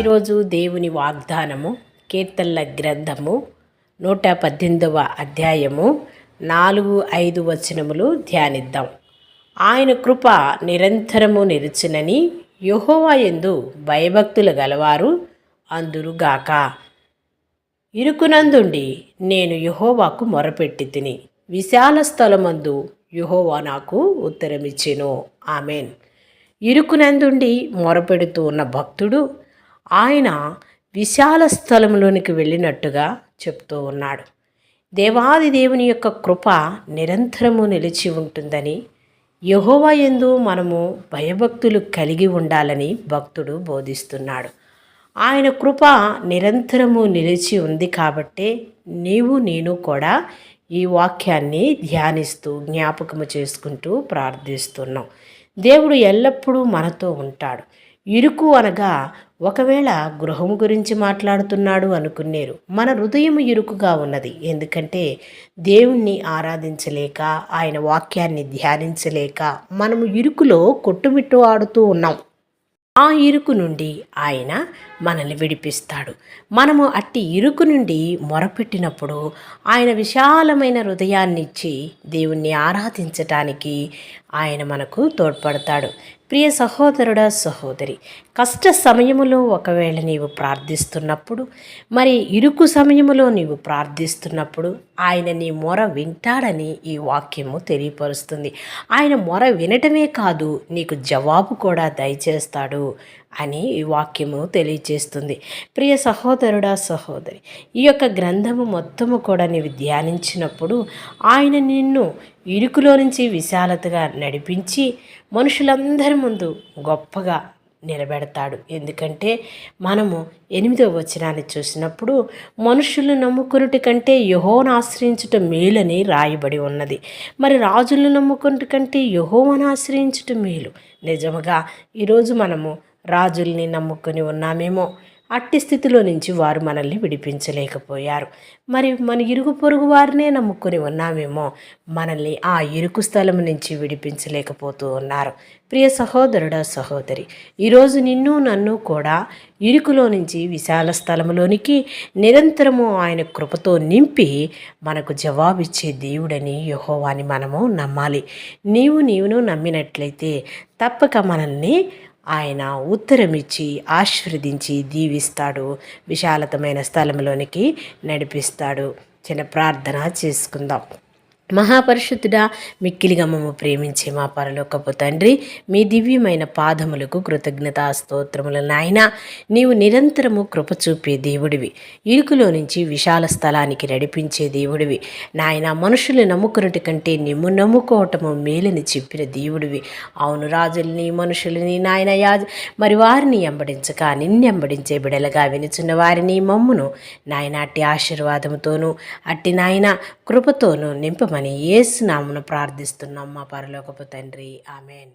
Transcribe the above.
ఈరోజు దేవుని వాగ్దానము కీర్తనల గ్రంథము నూట పద్దెనిమిదవ అధ్యాయము నాలుగు ఐదు వచనములు ధ్యానిద్దాం. ఆయన కృప నిరంతరము నిలుచునని యుహోవా ఎందు భయభక్తులు గలవారు అందురుగాక. ఇరుకునందుండి నేను యుహోవాకు మొరపెట్టి తిని విశాల స్థలమందు యుహోవా నాకు ఉత్తరమిచ్చెను. ఆమెన్. ఇరుకునందుండి మొరపెడుతూ ఉన్న భక్తుడు ఆయన విశాల స్థలంలోనికి వెళ్ళినట్టుగా చెప్తూ ఉన్నాడు. దేవాది దేవుని యొక్క కృప నిరంతరము నిలిచి ఉంటుందని యహోవా ఎందు మనము భయభక్తులు కలిగి ఉండాలని భక్తుడు బోధిస్తున్నాడు. ఆయన కృప నిరంతరము నిలిచి ఉంది కాబట్టే నీవు నేను కూడా ఈ వాక్యాన్ని ధ్యానిస్తూ జ్ఞాపకము చేసుకుంటూ ప్రార్థిస్తున్నాం. దేవుడు ఎల్లప్పుడూ మనతో ఉంటాడు. ఇరుకు అనగా ఒకవేళ గృహము గురించి మాట్లాడుతున్నాడు అనుకునేరు. మన హృదయం ఇరుకుగా ఉన్నది. ఎందుకంటే దేవుణ్ణి ఆరాధించలేక ఆయన వాక్యాన్ని ధ్యానించలేక మనము ఇరుకులో కొట్టుమిట్టు ఆడుతూ ఉన్నాం. ఆ ఇరుకు నుండి ఆయన మనల్ని విడిపిస్తాడు. మనము అట్టి ఇరుకు నుండి మొరపెట్టినప్పుడు ఆయన విశాలమైన హృదయాన్ని ఇచ్చి దేవుణ్ణి ఆరాధించటానికి ఆయన మనకు తోడ్పడతాడు. ప్రియ సహోదరుడా సహోదరి కష్ట సమయములో ఒకవేళ నీవు ప్రార్థిస్తున్నప్పుడు మరి ఇరుకు సమయములో నీవు ప్రార్థిస్తున్నప్పుడు ఆయన నీ మొర వింటాడని ఈ వాక్యము తెలియపరుస్తుంది. ఆయన మొర వినటమే కాదు నీకు జవాబు కూడా దయచేస్తాడు. అని ఈ వాక్యము తెలియజేస్తుంది. ప్రియ సహోదరుడా సహోదరి ఈ యొక్క గ్రంథము మొత్తము కూడా నీవు ధ్యానించినప్పుడు ఆయన నిన్ను ఇరుకులో నుంచి విశాలతగా నడిపించి మనుషులందరి ముందు గొప్పగా నిలబెడతాడు. ఎందుకంటే మనము ఎనిమిదవ వచనాన్ని చూసినప్పుడు మనుషులు నమ్ముకున్నటి కంటే యహోను ఆశ్రయించుట మేలని రాయబడి ఉన్నది. మరి రాజులను నమ్ముకున్నటి కంటే యహోవను ఆశ్రయించుట మేలు. నిజముగా ఈరోజు మనము రాజుల్ని నమ్ముకొని ఉన్నామేమో. అట్టి స్థితిలో నుంచి వారు మనల్ని విడిపించలేకపోయారు. మరి మన ఇరుగు పొరుగు వారినే నమ్ముకొని ఉన్నామేమో. మనల్ని ఆ ఇరుకు స్థలం నుంచి విడిపించలేకపోతూ ఉన్నారు. ప్రియ సహోదరుడా సహోదరి ఈరోజు నిన్ను నన్ను కూడా ఇరుకులో నుంచి విశాల స్థలంలోనికి నిరంతరము ఆయన కృపతో నింపి మనకు జవాబిచ్చే దేవుడని యహోవాని మనము నమ్మాలి. నీవు నీవును నమ్మినట్లయితే తప్పక మనల్ని ఆయన ఉత్తరమిచ్చి ఆశీర్వదించి దీవిస్తాడు. విశాలతమైన స్థలంలోనికి నడిపిస్తాడు. చిన్న ప్రార్థన చేసుకుందాం. మహాపరిశుద్ధుడా మిక్కిలిగా మమ్మ ప్రేమించే మా పరలోకపు తండ్రి మీ దివ్యమైన పాదములకు కృతజ్ఞతా స్తోత్రములు నాయన. నీవు నిరంతరము కృప చూపే దేవుడివి. ఇరుకులో నుంచి విశాల స్థలానికి నడిపించే దేవుడివి. నాయన మనుషులు నమ్ముకున్నటి కంటే నిమ్ము నమ్ముకోవటము మేలని చెప్పిన దేవుడివి. అవును రాజుల్ని మనుషులని నాయన యాజ మరి వారిని ఎంబడించక నిన్నెంబడించే బిడలుగా వినుచున్న వారిని మమ్మును. నాయన అట్టి ఆశీర్వాదముతోనూ అట్టి నాయన కృపతోనూ నింపమ నింపమని ఏసునామును ప్రార్థిస్తున్నాం మా పరలోకపు తండ్రి. ఆమెన్.